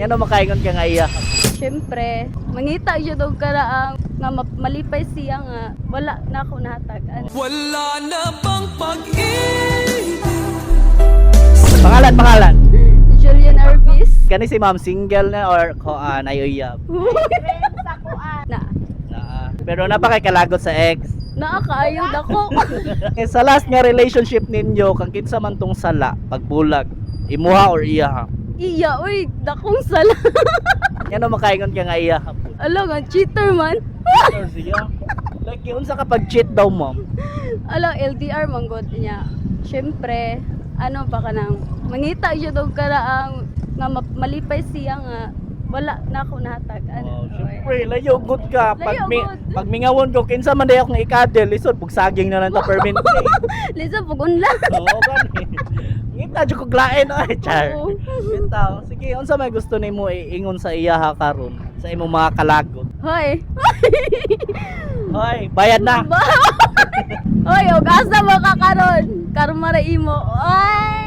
Yan ang makaingon ka nga iya. Siyempre, mangita siya daw karaang nga ma- malipay siya nga wala na ako nahatagan. Wala na bang pag-ibig? Pangalan, pangalan. Julian Arvis. Kani si ma'am single na or koan ay uyab. na, Na, ah, pero napakay kalagot sa ex. naakaayod ako. Eh, sa last nga relationship ninyo, kang kinsa man tong sala, pagbulag, imuha or iya. Iya, uy, dakong sala. Yan ang makaingon ka nga iya. Ala nga, cheater man. Or siya. Like, yun sa kapag cheat daw ma'am. Ala, LDR manggod niya. Siyempre, ano pa ka nang, mangita siya daw karaang nga ma- malipay siya nga wala na ako nahatagan. Oh, syempre, layo good ka. Pag, Layo mi, pag mingawon ko, kinsa man dayo akong ikadel, lisod, pugsaging na lang ta permanent. Lisa, pugun lang. Oo, gani. Ngita, dyo kong lain, ay, char. Oo. Bitaw, sige, unsa may gusto nimo iingon sa iya ha karon sa imong mga kalagot. Hoy. Hoy, bayad na. Hoy, og asa mo ka karon? Karma ra imo. Ay.